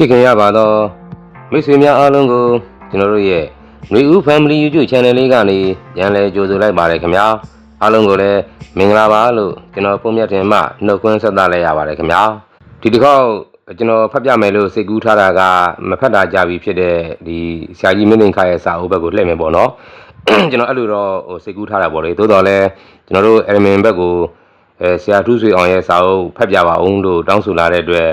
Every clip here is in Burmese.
ချစ်ခင်ရပါတော့မိတ်ဆွေများအားလုံးကိုကျွန်တော်တို့ရဲ့ຫນွေဦး Family YouTube Channel လေးကနေပြန်လည်ကြိုဆိုလိုက်ပါတယ်ခင်ဗျာအားလုံးကိုလည်းမင်္ဂလာပါလို့ကျွန်တော်ပုံမြတ်တင်မှနှုတ်ခွန်းဆက်သလိုက်ရပါတယ်ခင်ဗျာဒီတစ်ခေါက်ကျွန်တော်ဖတ်ပြမယ်လို့စိတ်ကူးထားတာကမဖတ်တာကြပြီဖြစ်တဲ့ဒီဆရာကြီးမင်းတင်ခါရဲ့စာအုပ်ဘက်ကိုလှည့်မယ်ပေါ့နော်ကျွန်တော်အဲ့လိုတော့ဟိုစိတ်ကူးထားတာပေါ့လေသို့တော်လည်းကျွန်တော်တို့ admin ဘက်ကိုအဲဆရာထုဆွေအောင်ရဲ့စာအုပ်ဖတ်ပြပါအောင်လို့တောင်းဆိုလာတဲ့အတွက်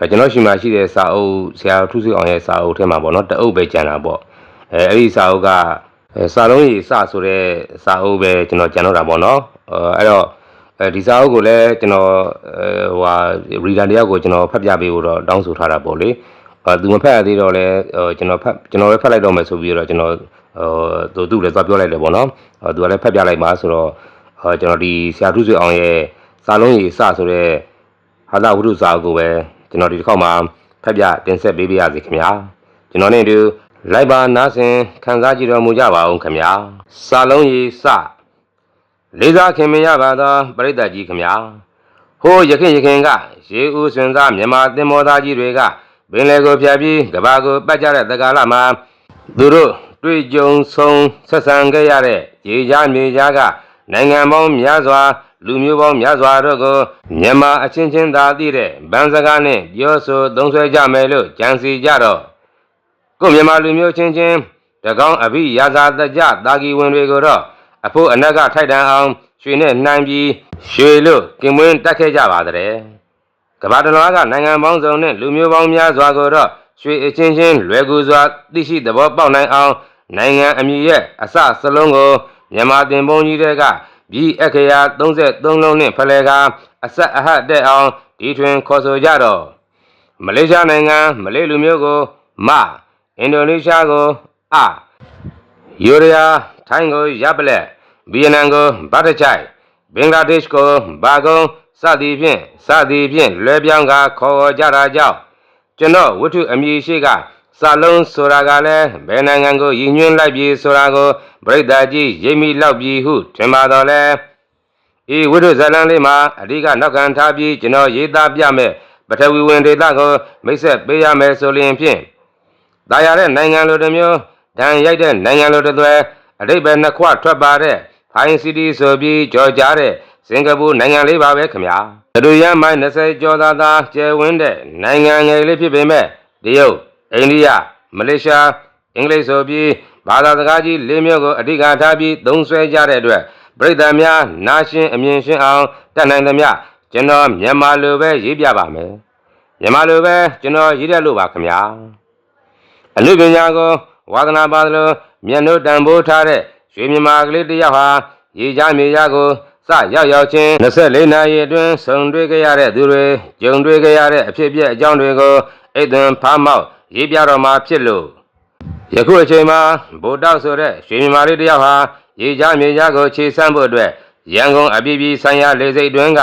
အဲကျွန်တော်ရှိမှရှိတဲ့စာအုပ်ဆရာထုစုအောင်ရဲ့စာအုပ်ထဲမှာပေါ့နော်တအုပ်ပဲကျန်တာပေါ့အဲအဲ့ဒီစာအုပ်ကအဲစာလုံးကြီးစဆိုတဲ့စာအုပ်ပဲကျွန်တော်ကျန်တော့တာပေါ့နော်အဲအဲ့တော့အဲဒီစာအုပ်ကိုလည်းကျွန်တော်အဲဟိုဟာ reader တယောက်ကိုကျွန်တော်ဖတ်ပြပေးဖို့တော့တောင်းဆိုထားတာပေါ့လေအဲသူမဖတ်ရသေးတော့လည်းဟိုကျွန်တော်ဖတ်ကျွန်တော်လည်းဖတ်လိုက်တော့မယ်ဆိုပြီးတော့ကျွန်တော်ဟိုသူသူလည်းသွားပြောလိုက်တယ်ပေါ့နော်အဲသူကလည်းဖတ်ပြလိုက်ပါဆိုတော့အဲကျွန်တော်ဒီဆရာထုစုအောင်ရဲ့စာလုံးကြီးစဆိုတဲ့ဟာလာဝုဒ္ဓစာအုပ်ကိုပဲ ကျွန်တော်ဒီတစ်ခေါက်မှာဖတ်ပြတင်ဆက်ပေးပါရစေခင်ဗျာကျွန်တော်နဲ့အတူလိုက်ပါနားဆင်ခန်းစားကြည့်တော်မူကြပါအောင်ခင်ဗျာစာလုံးရေးစလေးစားခင်မင်ရပါသောပရိသတ်ကြီးခင်ဗျာဟိုးရခင်ရခင်ကရေဦးစွန်သားမြန်မာသင်္ဘောသားကြီးတွေကပင်လယ်ကိုဖြတ်ပြီးကဘာကိုပတ်ကြတဲ့တက္ကလာမှာသူတို့တွေ့ကြုံဆုံးဆက်ဆံခဲ့ရတဲ့ရေကြားမြေကြားကနိုင်ငံပေါင်းများစွာ လူမျိုးပေါင်းများစွာတို့ကိုမြန်မာအချင်းချင်းသာသိတဲ့ဗန်စကားနဲ့ပြောဆိုသုံးဆွဲကြမယ်လို့ကြံစီကြတော့ကိုမြန်မာလူမျိုးချင်းချင်းတကောင်းအဘိယာဇာတကြတာဂီဝင်တွေကိုတော့အဖို့အနက်ကထိုက်တန်အောင်ရွှေနဲ့နှိုင်းပြီးရွှေလို့ကင်မွန်းတက်ခဲ့ကြပါတဲ့ကမ္ဘာတစ်လွှားကနိုင်ငံပေါင်းစုံနဲ့လူမျိုးပေါင်းများစွာကိုတော့ရွှေအချင်းချင်းလွယ်ကူစွာသိရှိသဘောပေါက်နိုင်အောင်နိုင်ငံအမည်ရဲ့အစစလုံးကိုမြန်မာတင်ပုံကြီးတွေက ပြီးအခရာ33လုံးနဲ့ဖလဲကအဆက်အဟတ်တဲ့အောင်ဒီထွင်ခေါ်ဆိုကြတော့မလေးရှားနိုင်ငံမလေးလူမျိုးကိုမအင်ဒိုနီးရှားကိုအယူရီးယားထိုင်းကိုရပ်ပလက်ဗီယက်နမ်ကိုဘတ်တချိုက်ဘင်္ဂလားဒေ့ရှ်ကိုဘာကုံစသည်ဖြင့်စသည်ဖြင့်လွဲပြောင်းကခေါ်ဝေါ်ကြတာကြောင့်ကျွန်တော်ဝတ္ထုအမည်ရှိက စာလုံးဆိုတာကလည်းဘယ်နိုင်ငံကိုရည်ညွှန်းလိုက်ပြီဆိုတာကိုပြိတ္တာကြီးရိပ်မိလောက်ပြီဟုထင်ပါတော့လဲဤဝိထုဇလန်လေးမှာအဓိကနောက်ခံထားပြီးကျွန်တော်ရေးသားပြမယ်ပထဝီဝင်ဒေသကိုမိတ်ဆက်ပေးရမယ်ဆိုရင်ဖြင့်တာယာတဲ့နိုင်ငံလိုတစ်မျိုးဒဏ်ရိုက်တဲ့နိုင်ငံလိုတစ်သွဲအတိတ်ပဲနှစ်ခွထွက်ပါတဲ့ဖိုင်စီတီဆိုပြီးကြော်ကြားတဲ့စင်ကာပူနိုင်ငံလေးပါပဲခင်ဗျာဒူရမိုင်း20ကျော်သာသာကျယ်ဝန်းတဲ့နိုင်ငံငယ်လေးဖြစ်ပေမဲ့တရုတ် အိန္ဒိယမလေးရှားအင်္ဂလိပ်ဆိုပြီးဘာသာစကားကြီးလေးမျိုးကိုအဓိကထားပြီးသုံးဆွဲကြတဲ့အတွက်ပရိသတ်များနားရှင်းအမြင်ရှင်းအောင်တတ်နိုင်သမျှကျွန်တော်မြန်မာလိုပဲရေးပြပါမယ်မြန်မာလိုပဲကျွန်တော်ရေးရလို့ပါခင်ဗျာအနုပညာကိုဝါသနာပါသလိုမျက်နှုတ်တန်ဖိုးထားတဲ့ရွှေမြမာကလေးတစ်ယောက်ဟာရေချမြေရကိုစရောက်ရောက်ချင်း24နာရီအတွင်းဆုံတွေ့ကြရတဲ့သူတွေကြုံတွေ့ကြရတဲ့အဖြစ်အပျက်အကြောင်းတွေကိုအိတ်သွင်ဖားမောက် ရေးပြတော်မှာဖြစ်လို့ယခုအချိန်မှာဗိုလ်တောက်ဆိုတဲ့ရွှေမြမာလေးတစ်ယောက်ဟာရေချမြေချကိုခြေဆန့်ဖို့အတွက်ရန်ကုန်အပြည်ပြည်ဆိုင်ရာလေဆိပ်တွင်းက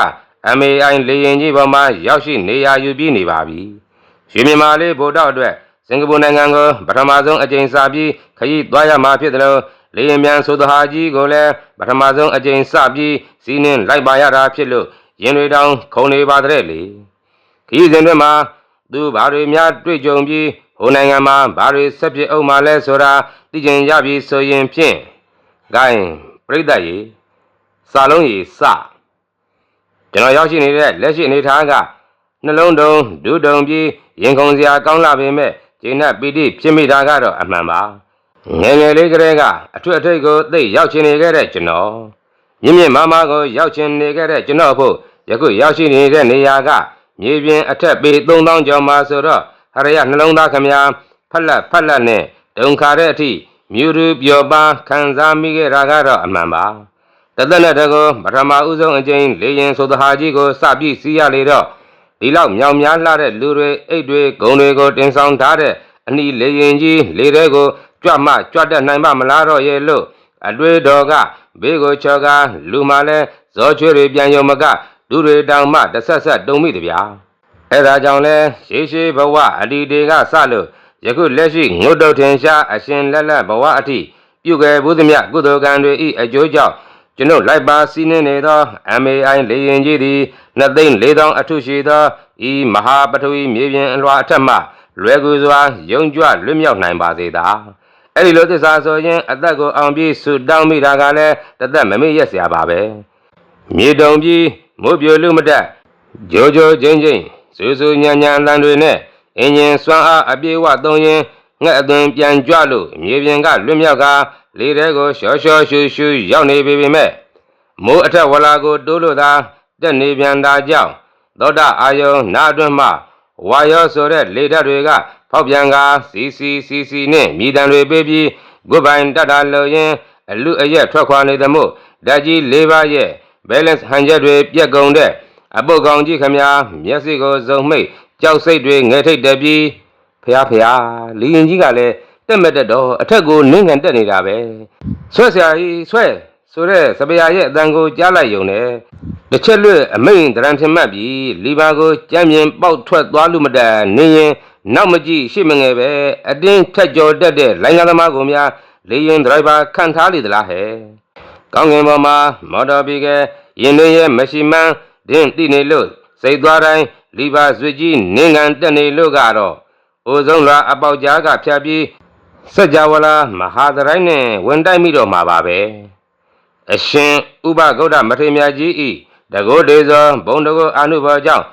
MAI လေယာဉ်ကြီးပေါ်မှာရောက်ရှိနေရာယူပြီးနေပါပြီ။ရွှေမြမာလေးဗိုလ်တောက်အတွက်စင်ကာပူနိုင်ငံကိုပထမဆုံးအကြိမ်စပြီးခရီးသွားရမှာဖြစ်တယ်လို့လေယာဉ်မြန်ဆိုသဟာကြီးကိုလည်းပထမဆုံးအကြိမ်စပြီးစီးနှင်းလိုက်ပါရတာဖြစ်လို့ရင်တွေတောင်ခုန်နေပါတဲ့လေ။ခရီးစဉ်တွေမှာ သူဘာတွေများတွေ့ကြုံပြီးဟိုနိုင်ငံမှာဘာတွေဆက်ဖြစ်အောင်မလဲဆိုတာသိကျင်ရပြီဆိုရင်ဖြင့် gain ပြိတ္တရေစာလုံးရေစကျွန်တော်ရောက်ရှိနေတဲ့လက်ရှိအနေထားကနှလုံးတုံဒုတုံပြီးရင်ခုန်စရာကောင်းလာပေမဲ့ဂျင်းနဲ့ပီတိဖြစ်မိတာကတော့အမှန်ပါငယ်ငယ်လေးကလေးကအထွတ်အထိပ်ကိုသိရောက်ချင်နေခဲ့တဲ့ကျွန်တော်မြင့်မြင့်မားမားကိုရောက်ချင်နေခဲ့တဲ့ကျွန်တော်ဖို့ယခုရောက်ရှိနေတဲ့နေရာက မြေပြင်အထက်ပေ3000ကျော်မှာဆိုတော့ဟရရနှလုံးသားခမများဖက်လက်ဖက်လက်နဲ့ဒုံခါတဲ့အထိမြူရူပျော်ပါခံစားမိခဲ့တာကတော့အမှန်ပါတသက်နဲ့တကောပထမဦးဆုံးအကြိမ်လေရင်ဆိုသဟာကြီးကိုစပြီးစီးရလေတော့ဒီလောက်မြောင်များလှတဲ့လူတွေအိတ်တွေဂုံတွေကိုတင်ဆောင်ထားတဲ့အနီလေရင်ကြီးလေတဲ့ကိုကြွမှကြွတတ်နိုင်ပါမလားတော့ရဲ့လို့အတွေ့တော်ကဘေးကိုချော်ကလူမှလည်းဇောချွေတွေပြန်ယုံမက သူတွေတောင်မှတဆက်ဆက်တုံမိတဗျာအဲဒါကြောင့်လဲရှေးရှေးဘဝအလီတွေကစလို့ယခုလက်ရှိငုတ်တုတ်ထင်ရှားအရှင်လက်လက်ဘဝအထိပြုခဲ့ဘူးသမျှကုသိုလ်ကံတွေဤအကျိုးကြောင့်ကျွန်ုပ်လိုက်ပါစီးနှင်းနေသော MAI လေရင်ကြီးသည်နှစ်သိန်း၄000အထုရှိသောဤမဟာပထဝီမြေပြင်အလွှာအထက်မှလွယ်ကူစွာယုံကြွလွတ်မြောက်နိုင်ပါစေသာအဲ့ဒီလိုသစ္စာဆိုရင်အသက်ကိုအောင်ပြီးဆူတောင်းမိတာကလည်းတသက်မမေ့ရက်စရာပါပဲမြေတုံပြီး မိုးပြိုလူမတက်ဂျိုဂျိုချင်းချင်းစူးစူးညံညံတန်တွေနဲ့အင်ဂျင်စွမ်းအားအပြေးဝသုံးရင်ငှက်အသွင်ပြန်ကြွလို့မြေပြင်ကလွတ်မြောက်ကလေထဲကိုရှော့ရှော့ရှူရှူရောက်နေပေမဲ့မိုးအထက်ဝလာကိုတိုးလို့သာတက်နေပြန်တာကြောင့်သောတာအာယုံနာအတွင်းမှဝါရောဆိုတဲ့လေဓာတ်တွေက ဖောက်ပြန်ကာစီစီစီစီနဲ့မြည်တံတွေပေးပြီးဂုတ်ပိုင်တတ်တာလို့ရင်အလူအရက်ထွက်ခွာနေသမို့ဓာတ်ကြီး၄ပါးရဲ့ balance ဟန်ချက်တွေပြက်ကုန်တဲ့အပုတ်ကောင်ကြီးခမညာမျက်စိကိုစုံမိတ်ကြောက်စိတ်တွေငဲထိတ်တက်ပြီးဖះဖះလီရင်ကြီးကလည်းတက်မက်တက်တော့အထက်ကိုနင်းငံတက်နေတာပဲဆွဲဆရာကြီးဆွဲဆိုတဲ့စပယ်ရဲ့အတန်ကိုကြားလိုက်ယုံတယ်တစ်ချက်လွတ်အမိန်တရံထင်မှတ်ပြီးလီဘာကိုကြမ်းမြင်ပေါက်ထွက်သွားလို့မတန်နေရင်နောက်မကြည့်ရှေ့မငယ်ပဲအတင်းထက်ကျော်တက်တဲ့လိုင်းကားသမားကောင်များလေရင်ဒရိုက်ဘာခံထားလေသလားဟဲ့ ကောင်းကင်ပေါ်မှာမော်တော်ဘီကရင်တွေရဲ့မရှိမှန်းဒင်းတိနေလို့စိတ်သွားတိုင်းလီပါဆွေကြီးနင်းငံတက်နေလို့ကတော့အိုဆုံးလာအပေါက်ကြားကဖြတ်ပြီးစัจ java လာမဟာသရိုင်းနဲ့ဝင်တိုက်မိတော့မှာပါပဲအရှင်ဥပဂௌဒမထေမြတ်ကြီးဤတကောဒေဇောဘုံတကောအာနုဘောကြောင့်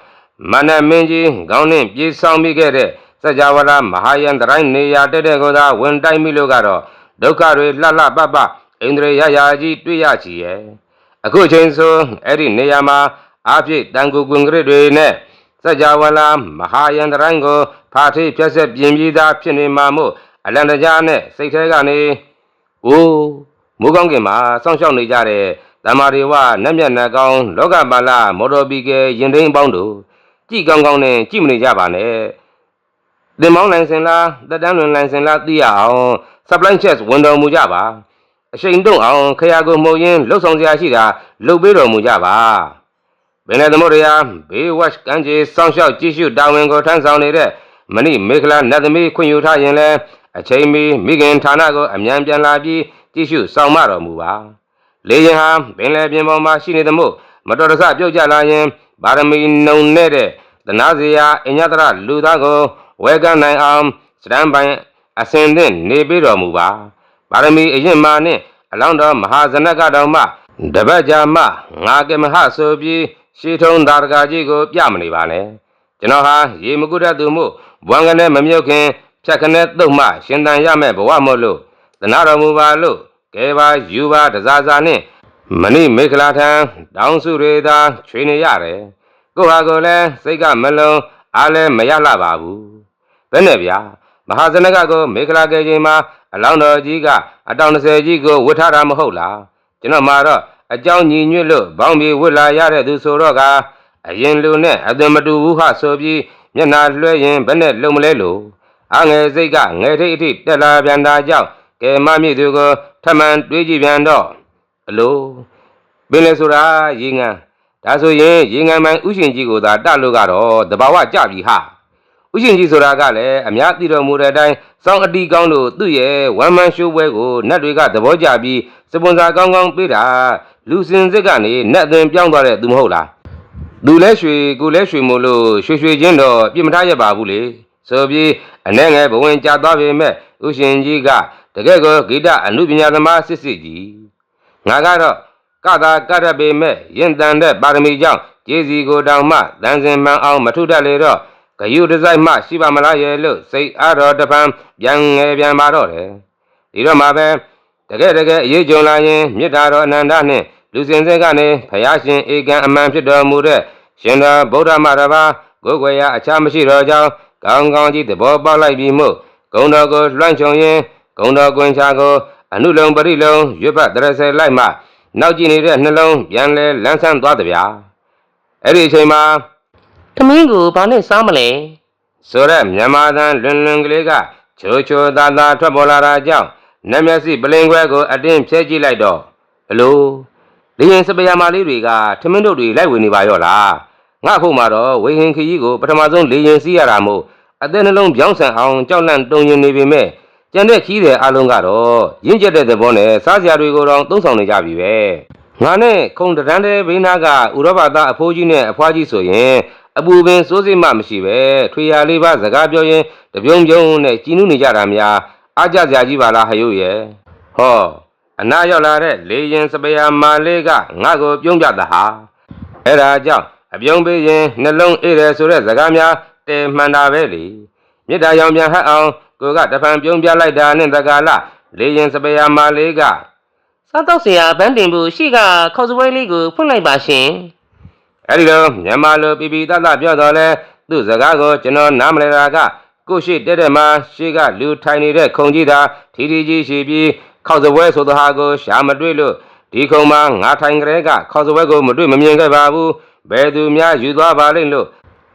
မနမင်းကြီးခေါင်းနှင့်ပြေးဆောင်မိခဲ့တဲ့စัจ java လာမဟာယန်သရိုင်းနေရာတက်တဲ့ကောသာဝင်တိုက်မိလို့ကတော့ဒုက္ခတွေလှလှပပ အိန္ဒြေရရာကြီးတွေ့ရချီရဲ့အခုချိန်ဆိုအဲ့ဒီနေရာမှာအပြည့်တန်ကူကွင်ကရစ်တွေနဲ့စัจ java လာမဟာယန္တရိုင်းကိုဖာထိဖြက်ဆက်ပြင်ပြီးသားဖြစ်နေမှာမို့အလန္တကြားနဲ့စိတ်ထဲကနေအိုးမိုးကောင်းကင်မှာစောင့်ရှောက်နေကြတဲ့တမာရီဝနတ်မြတ်နတ်ကောင်းလောကပါလမော်တော်ဘီကယ်ရင်သိမ်းအပေါင်းတို့ကြည်ကောင်းကောင်းနဲ့ကြည်မနေကြပါနဲ့တင်မောင်းလိုင်စင်လားတက်တန်းလွန်လိုင်စင်လားသိရအောင် supply checks ဝင်တော်မူကြပါ အချိန်တုံအောင်ခရကိုမှုံရင်လှုပ်ဆောင်စရာရှိတာလှုပ်ပေးတော်မူကြပါဘယ်နဲ့သမုဒ္ဒရာဘေးဝက်ကန်ကြီးစောင့်ရှောက်ကြည့်ရှုတာဝန်ကိုထမ်းဆောင်နေတဲ့မဏိမေခလာနတ်သမီးခွင့်ယူထားရင်လည်းအချိန်မီမိခင်ဌာနကိုအမြန်ပြန်လာပြီးကြည့်ရှုဆောင်မတော်မူပါလေရင်ဟာပင်လယ်ပြင်ပေါ်မှာရှိနေသမို့မတော်တဆပြုတ်ကျလာရင်ဗာရမီနှုံနေတဲ့သနာစရာအညတရလူသားကိုဝဲကမ်းနိုင်အောင်စတန်ပိုင်အစင်သင့်နေပေးတော်မူပါ ပါရမီအရင်မာနှင့်အလောင်းတော်မဟာဇနကတော်မှတပတ်ကြာမှငါကမဟဆိုပြီးရှေထုံသာရကကြီးကို ပြမနေပါနဲ့ကျွန်တော်ဟာရေမကုတတ်သူမို့ဘွမ်ကနေမမြုပ်ခင်ဖြတ်ခနဲ့တုတ်မှရှင်တန်ရမဲ့ဘဝမို့လို့သနာတော်မူပါလို့ကဲပါယူပါတစားစားနှင့်မဏိမေခလာထံတောင်းစုတွေသာချွေနေရတယ်ကိုဟာကိုလည်းစိတ်ကမလုံးအားလည်းမရလှပါဘူးဘယ်နဲ့ဗျာမဟာဇနကကိုမေခလာကဲချိန်မှာ အလောင်းတော်ကြီးကအတောင်30ကြီးကိုဝတ်ထားတာမဟုတ်လားကျွန်တော်မှာတော့အကြောင်းညီညွတ်လို့ဘောင်းပြေဝတ်လာရတဲ့သူဆိုတော့ကအရင်လူနဲ့အသွင်မတူဘူးဟာဆိုပြီးမျက်နာလွှဲရင်ဘယ်နဲ့လုံမလဲလို့အငယ်စိတ်ကငယ်ထိတ်အထိတက်လာပြန်တာကြောင့်ကဲမမြင့်သူကိုထမှန်တွေးကြည့်ပြန်တော့အလိုပင်လေဆိုတာရေငန်းဒါဆိုရင်ရေငန်းမိုင်ဥရှင်ကြီးကိုသာတလို့ကတော့တဘာဝကြပြီဟာ ဥရှင်ကြီးဆိုတာကလည်းအများသိတော်မူတဲ့အတိုင်းစောင်းအတီကောင်းတို့သူ့ရဲ့ဝမ်းမန်းရှိုးပွဲကိုနတ်တွေကသဘောကျပြီးစပွန်ဆာကောင်းကောင်းပေးတာလူစင်စစ်ကနေနတ်အသွင်ပြောင်းသွားတဲ့သူမဟုတ်လားသူလဲရွှေကိုလဲရွှေမို့လို့ရွှေရွှေချင်းတော့ပြစ်မထားရပါဘူးလေဆိုပြီးအနဲ့ငယ်ဘဝင်ကြသွားပေမဲ့ဥရှင်ကြီးကတကယ်ကိုဂိတအမှုပညာသမားစစ်စစ်ကြီးငါကတော့ကသာကရပေမဲ့ရင်တန်တဲ့ပါရမီကြောင့်ကျေးစီကိုတောင်မှတန်စင်မှန်အောင်မထုတတ်လေတော့ ဂယုတစိုက်မှရှိပါမလားရဲ့လို့စိတ်အားတော်တပံပြန်ငယ်ပြန်ပါတော့တယ်ဒီတော့မှပဲတကယ်တကယ်အရေးကြုံလာရင်မေတ္တာတော်အနန္တနှင့်လူစင်စက်ကနေဖယားရှင်ဧကံအမှန်ဖြစ်တော်မူတဲ့ရှင်တော်ဗုဒ္ဓမတပါကိုယ်ွယ်ရာအခြားမရှိတော့ကြောင်းကောင်းကောင်းကြီးသဘောပေါက်လိုက်ပြီးမို့ဂုံတော်ကိုလွှမ်းခြုံရင်ဂုံတော်ကွင်ချာကိုအနုလုံပရိလုံရွတ်ပတ်တရဆယ်လိုက်မှနောက်ကြည့်နေတဲ့နှလုံးပြန်လဲလန်းဆန်းသွားတဗျာအဲ့ဒီအချိန်မှာ သမင်းကိုဘာနဲ့စားမလဲဆိုရက်မြန်မာသံလွန်လွန်ကလေးကချိုချိုသားသားထွက်ပေါ်လာတာကြောင့်နတ်မျက်စိပလင်ခွဲကိုအတင်းဖြဲကြည့်လိုက်တော့ဘလို့လေရင်စပယ်ယာမာလေးတွေကထမင်းတို့တွေလိုက်ဝင်နေပါရော့လားငါဖို့မှာတော့ဝေဟင်ခကြီးကိုပထမဆုံးလေရင်စီးရတာမို့အသက်နှလုံးပြောင်းဆန်အောင်ကြောက်လန့်တုံရင်နေပေမဲ့ကြံတဲ့ခီးတဲ့အလုံးကတော့ရင့်ကျက်တဲ့သဘောနဲ့စားစရာတွေကိုတော့သုံးဆောင်နေကြပြီပဲငါနဲ့ခုံတရန်တဲ့ဘေးနာကဥရောပသားအဖိုးကြီးနဲ့အဖွားကြီးဆိုရင် အပူပင်စိုးစိမ်မှမရှိပဲထွေရလေးပါစကားပြောရင်တပြုံပြုံနဲ့ကြည်နုနေကြတာများအားကြစရာကြီးပါလားဟယုတ်ရဲ့ဟောအနာရောက်လာတဲ့လေရင်စပယာမာလေးကငါ့ကိုပြုံးပြတာဟာအဲ့ဒါကြောင့်အပြုံးပေးရင်နှလုံးအေးတယ်ဆိုတဲ့စကားများတဲမှန်တာပဲလေမြစ်တာရောင်ပြန်ဟတ်အောင်ကိုကတဖန်ပြုံးပြလိုက်တာနဲ့တကာလလေရင်စပယာမာလေးကစားတော့စရာဗန်းတင်ဖို့ရှိကခေါစပွဲလေးကိုဖွင့်လိုက်ပါရှင် အဲ့ဒီလိုမြန်မာလိုပြပြတတ်တတ်ပြောတော့လဲသူ့စကားကိုကျွန်တော်နားမလည်တာကကိုရှိတက်တဲ့မှာရှေ့ကလူထိုင်နေတဲ့ခုံကြီးသာထီထီကြီးရှိပြီးခောက်စပွဲဆိုတဲ့ဟာကိုရှာမတွေ့လို့ဒီခုံမှာငါထိုင်ကြတဲ့ကခောက်စပွဲကိုမတွေ့မမြင်ခဲ့ပါဘူးဘယ်သူများယူသွားပါလိမ့်လို့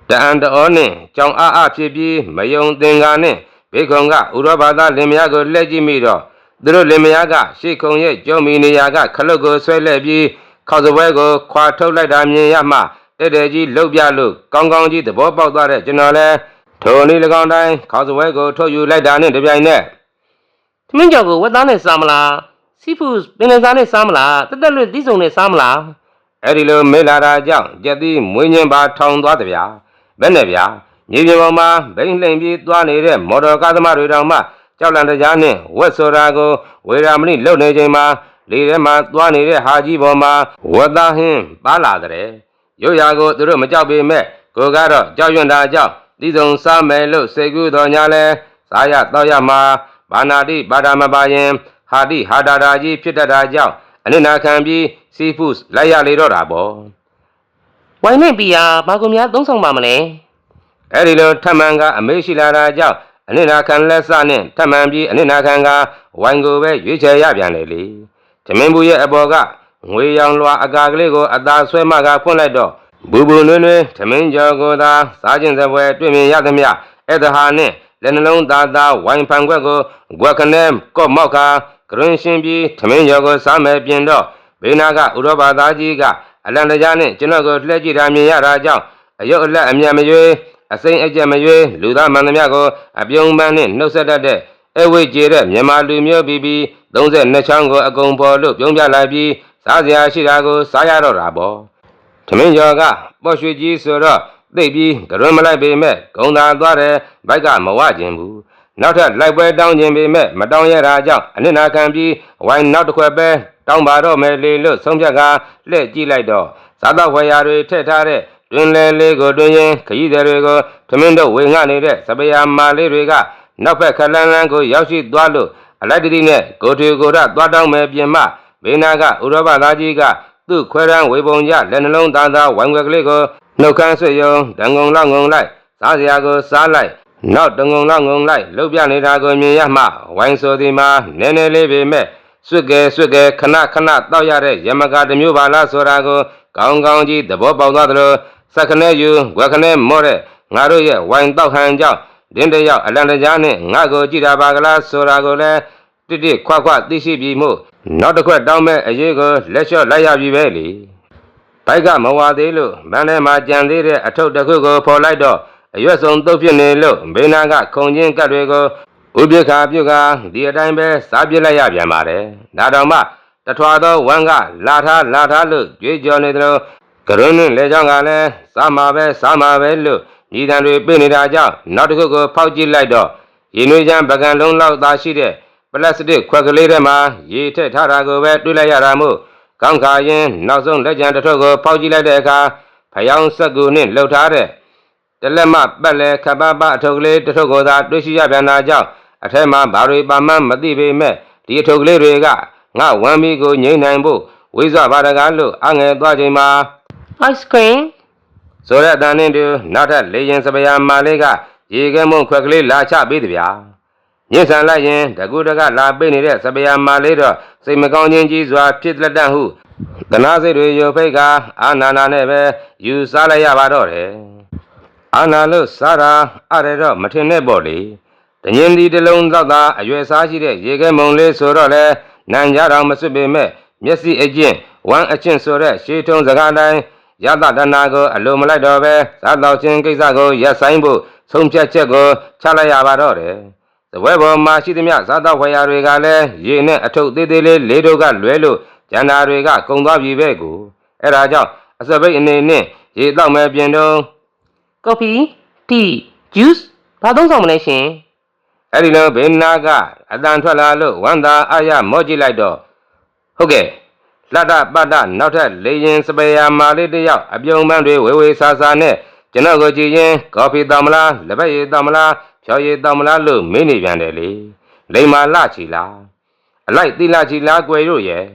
တအံတအောနဲ့ကြောင်အားအားဖြစ်ပြီးမယုံသင်္ကာနဲ့ဘေခုံကဥရောဘာသာလင်မယားကိုလှည့်ကြည့်မိတော့သူတို့လင်မယားကရှေ့ခုံရဲ့ကြုံမီနေရာကခလုတ်ကိုဆွဲလှည့်ပြီး ခောက်စပွဲကိုခွာထုတ်လိုက်တာမြင်ရမှတဲ့တဲ့ကြီးလှုပ်ပြလို့ကောင်းကောင်းကြီးသဘောပေါက်သွားတဲ့ကျွန်တော်လည်းထိုနည်း၎င်းတိုင်းခောက်စပွဲကိုထုတ်ယူလိုက်တာနဲ့တပြိုင်နက်သမင်းကြော်ကိုဝက်သားနဲ့စားမလားစီဖူးပင်လယ်စားနဲ့စားမလားတက်တက်လွတ်သီးစုံနဲ့စားမလားအဲ့ဒီလိုမေးလာတာကြောင့်ကြက်သီးမွေးညင်းပါထောင်သွားတယ်ဗျာဘယ်နဲ့ဗျာမြေပြင်ပေါ်မှာဘိန်းလှိမ်ပြေးသွားနေတဲ့မော်တော်ကားသမားတွေတောင်မှကြောက်လန့်တရားနဲ့ဝက်ဆိုတာကိုဝေရာမဏိလှုပ်နေချိန်မှာ လေထဲမှာသွားနေတဲ့ဟာကြီးပေါ်မှာဝက်သားဟင်းပါလာတဲ့ရုပ်ရာကိုသူတို့မကြောက်ပေမဲ့ကိုကတော့ကြောက်ရွံ့တာကြောင့်ဒီစုံစားမယ်လို့စိတ်ကူးတော်ညာလဲစားရတော့ရမှာဘာနာတိဘာဒမပါရင်ဟာတိဟာတာတာကြီးဖြစ်တတ်တာကြောင့်အနစ်နာခံပြီးစီဖုစ်လိုက်ရလေတော့တာပေါ့ဝိုင်နဲ့ပီယာဘာကုန်များသုံးဆောင်ပါမလဲအဲ့ဒီလိုထပ်မံကအမေးရှိလာတာကြောင့်အနစ်နာခံလက်စနဲ့ထပ်မံပြီးအနစ်နာခံကဝိုင်ကိုပဲရွေးချယ်ရပြန်လေလေ သမင်းဘူးရဲ့အပေါ်ကငွေရောင်လွှာအကာကလေးကိုအသာဆွဲမှကဖွင့်လိုက်တော့ဘူဘူနွေးနွေးသမင်းကျော်ကိုသာစားခြင်းစပွဲတွေ့မြင်ရသမျှအဲ့ဒါဟာနဲ့လက်နှလုံးသားသားဝိုင်ဖန်ခွက်ကိုဂွက်ခနဲကော့မောက်ခါကရွင်ရှင်ပြီးသမင်းကျော်ကိုစားမယ်ပြင်တော့ဘေးနာကဥရောပသားကြီးကအလန်တကြားနဲ့ကျွန်တော်ကိုလှည့်ကြည့်တာမြင်ရတာကြောင့်အယုတ်အလက်အမြတ်မရွေးအစိမ့်အကြက်မရွေးလူသားမှန်သမျှကိုအပြုံးပန်းနဲ့နှုတ်ဆက်တတ်တဲ့ အဝိကျေတဲ့မြန်မာလူမျိုးပြီးပြီး32ချောင်းကိုအကုန်ပေါ်လို့ပြုံးပြလိုက်ပြီးစားစရာရှိတာကိုစားရတော့တာပေါ့သမင်းကျော်ကပေါ့ရွှေကြီးဆိုတော့သိပ်ပြီးကြရွန်းမလိုက်ပေမဲ့ဂုံသာသွားတယ်ဘိုက်ကမဝကျင်ဘူးနောက်ထပ်လိုက်ပွဲတောင်းခြင်းပေမဲ့မတောင်းရတာကြောင့်အနစ်နာခံပြီးဝိုင်းနောက်တစ်ခွက်ပဲတောင်းပါတော့မယ်လေလို့ဆုံးဖြတ်ကလှည့်ကြည့်လိုက်တော့စားတော့ဝယ်ရာတွေထည့်ထားတဲ့တွင်လဲလေးကိုတွင်ရင်ခရီးသည်တွေကိုသမင်းတို့ဝေငှနေတဲ့စပယ်ယာမာလေးတွေက နောက်ဘက်ခလန်းလန်းကိုရောက်ရှိသွားလို့အလိုက်တတိနဲ့ကိုထွေကိုရသွားတောင်းမယ်ပြင်မဘေးနာကဥရောပသားကြီးကသူ့ခွဲရန်ဝေပုံကြလက်နှလုံးသားသားဝိုင်းွယ်ကလေးကိုနှုတ်ခမ်းဆွေယုံဒံငုံလောက်ငုံလိုက်စားစရာကိုစားလိုက်နောက်တငုံလောက်ငုံလိုက်လှုပ်ပြနေတာကိုမြင်ရမှဝိုင်းဆိုဒီမှာနည်းနည်းလေးပေမဲ့စွတ်ကဲစွတ်ကဲခဏခဏတောက်ရတဲ့ယမကတစ်မျိုးပါလားဆိုတာကိုကောင်းကောင်းကြီးသဘောပေါက်သွားသလိုစက္ခနဲယူဝက်ခနဲမော့တဲ့ငါတို့ရဲ့ဝိုင်တောက်ဟန်ကြောင့် ဒင်းတယောက်အလန်တကြားနဲ့ငါကိုကြည့်တာပါကလားဆိုတာကိုလည်းတိတိခွခွသိရှိပြီးမှုနောက်တစ်ခွက်တောင်းမဲ့အရေးကိုလက်လျှော့လိုက်ရပြီပဲလေဘိုက်ကမဝသေးလို့ဗန်းထဲမှာကြံသေးတဲ့အထုပ်တစ်ခုကိုဖော်လိုက်တော့အရွက်စုံတုတ်ဖြစ်နေလို့ဘေးနာကခုံချင်းကတ်တွေကိုဥပိ္ပခာပြုတ်ကဒီအတိုင်းပဲစားပြစ်လိုက်ရပြန်ပါတယ်ဒါတော့မှတထွာသောဝမ်းကလာထားလာထားလို့ကြွေးကြော်နေသလိုကရုဏနဲ့လေကြောင်းကလည်းစားမှာပဲစားမှာပဲလို့ ညီတန်တွေပြနေတာကြောင့်နောက်တစ်ခုကိုဖောက်ကြည့်လိုက်တော့ရေနွေးချမ်းပကံလုံးလောက်သာရှိတဲ့ပလတ်စတစ်ခွက်ကလေးထဲမှာရေထည့်ထားတာကိုပဲတွေးလိုက်ရတာမို့ကောင်းခါရင်နောက်ဆုံးလက်ကျန်တစ်ထုပ်ကိုဖောက်ကြည့်လိုက်တဲ့အခါဖယောင်းဆက်ကူနဲ့လှုပ်ထားတဲ့တလက်မပတ်လဲခပ်ပပအထုပ်ကလေးတစ်ထုပ်ကိုသာတွေးရှိရပြန်တာကြောင့်အထက်မှာဘာတွေပါမှန်းမသိပေမဲ့ဒီအထုပ်ကလေးတွေကငါဝမ်းမီကိုငိမ့်နိုင်ဖို့ဝိဇ္ဇဘာတကားလို့အငယ်သွားချိန်မှာ ice cream ဆိုတဲ့အတန်နဲ့တူနောက်ထပ်လေရင်စပယ်ယာမာလေးကရေခဲမုံခွက်ကလေးလာချပေးတယ်ဗျာညစ်ဆန်လိုက်ရင်တကူတကလာပေးနေတဲ့စပယ်ယာမာလေးတော့စိတ်မကောင်းခြင်းကြီးစွာဖြစ်လက်တန့်ဟုတနာစိတ်တွေယိုဖိတ်ကအာနာနာနဲ့ပဲယူစားလိုက်ရပါတော့တယ်အာနာလို့စားတာအဲ့ဒါတော့မထင်နဲ့ပေါ့လေတညင်ဒီတစ်လုံးတော့သာအရွယ်စားရှိတဲ့ရေခဲမုံလေးဆိုတော့လေနန်ကြတော်မစွပေမဲ့မျက်စိအကျင့်ဝမ်းအကျင့်ဆိုတဲ့ရှေးထုံးစကားတိုင်း ယတတနာကိုအလိုမလိုက်တော့ပဲသာတော်ချင်းကိစ္စကိုရပ်ဆိုင်ဖို့ဆုံးဖြတ်ချက်ကိုချလိုက်ရပါတော့တယ်။သပွဲပေါ်မှာရှိသမျှသာတော်ဝေယတွေကလည်းရေနဲ့အထုပ်သေးသေးလေးလေးတို့ကလွဲလို့ကျန်တာတွေကကုံသွားပြီပဲကို။အဲဒါကြောင့်အစပိတ်အနေနဲ့ရေတော့မဲ့ပြင်တော့ကော်ဖီတီဂျူးစ်ဘာသုံးဆောင်မလဲရှင်အဲ့ဒီလိုဘေးနာကအတန်ထွက်လာလို့ဝမ်းသာအားရမော့ကြည့်လိုက်တော့ဟုတ်ကဲ့ လှတပတ္တနောက်ထပ်လေရင်စပယ်ယာမာလေးတစ်ယောက်အပြုံပန်းတွေဝေဝေဆာဆာနဲ့ကျွန်တော်ကိုကြည့်ရင်ကော်ဖီတောင်မလားလက်ပတ်ရည်တောင်မလားဖြော်ရည်တောင်မလားလို့မေးနေပြန်တယ်လေလိမ္မာလှချီလားအလိုက်တိလှချီလားကွယ်တို့ရဲ့